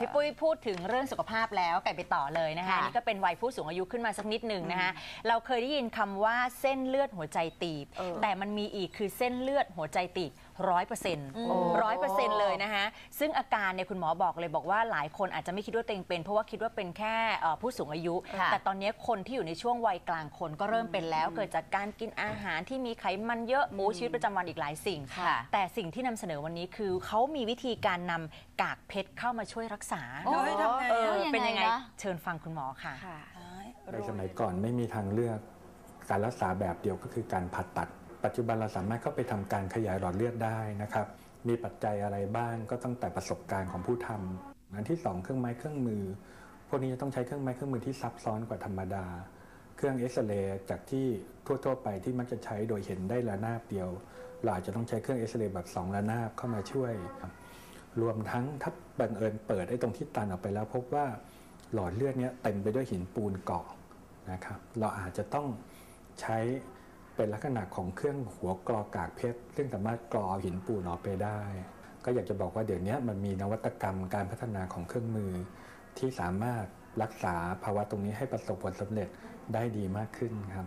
พี่ปุ้ยพูดถึงเรื่องสุขภาพแล้วไก่ไปต่อเลยนะคะค่ะ นี่ก็เป็นวัยผู้สูงอายุขึ้นมาสักนิดหนึ่งนะคะเราเคยได้ยินคำว่าเส้นเลือดหัวใจตีบ เออแต่มันมีอีกคือเส้นเลือดหัวใจตีบ ร้อยเปอร์เซ็นต์โอ้ร้อยเปอร์เซ็นต์เลยนะคะซึ่งอาการเนี่ยคุณหมอบอกเลยบอกว่าหลายคนอาจจะไม่คิดว่าตัวเองเป็น เพราะว่าคิดว่าเป็นแค่เอ่อผู้สูงอายุค่ะแต่ตอนนี้คนที่อยู่ในช่วงวัยกลางคนก็เริ่มเป็นแล้ว เกิดจากการกินอาหารที่มีไขมันเยอะหมูชีวิตประจำวันอีกหลายสิ่งค่ะแต่สิ่งที่นำเสนอวันนี้คือเขามีวิธีการนำกากเพชรเข้ามาช่วยรักษาโอ้เฮ้ยทำไงเอออะเป็นยังไงยังไงนะเชิญฟังคุณหมอค่ะค่ะในสมัยก่อนไม่มีทางเลือกการรักษาแบบเดียวก็คือการผ่าตัด ปัจจุบันเราสามารถเข้าไปทำการขยายหลอดเลือดได้นะครับ มีปัจจัยอะไรบ้างก็ตั้งแต่ประสบการณ์ของผู้ทำอันที่สองเครื่องไม้เครื่องมือ พวกนี้จะต้องใช้เครื่องไม้เครื่องมือที่ซับซ้อนกว่าธรรมดา เครื่องเอ็กซเรย์จากที่ทั่ว ๆ ไปที่มักจะใช้โดยเห็นได้ระนาบเดียว เราอาจจะต้องใช้เครื่องเอ็กซเรย์แบบสองระนาบเข้ามาช่วยครับรวมทั้งถ้าบังเอิญเปิดไอ้ตรงที่ตันออกไปแล้ว พบว่าหลอดเลือดเนี้ยเต็มไปด้วยหินปูนเกาะนะครับ เราอาจจะต้องใช้ เป็นลักษณะของเครื่องหัวกรอกากเพชรซึ่งสามารถกรอหินปูนออกไปได้ ก็อยากจะบอกว่าเดี๋ยวนี้มันมีนวัตกรรมการพัฒนาของเครื่องมือ ที่สามารถรักษาภาวะตรงนี้ให้ประสบผลสำเร็จได้ดีมากขึ้นครับ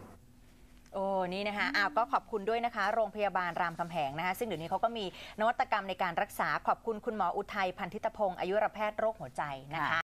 โอ้นี่นะคะอ้าวก็ขอบคุณด้วยนะคะ โรงพยาบาลรามคำแหงนะคะ ซึ่งเดี๋ยวนี้เขาก็มีนวัตกรรมในการรักษา ขอบคุณคุณหมออุทัยพันธิตพงศ์อายุรแพทย์โรคหัวใจนะคะ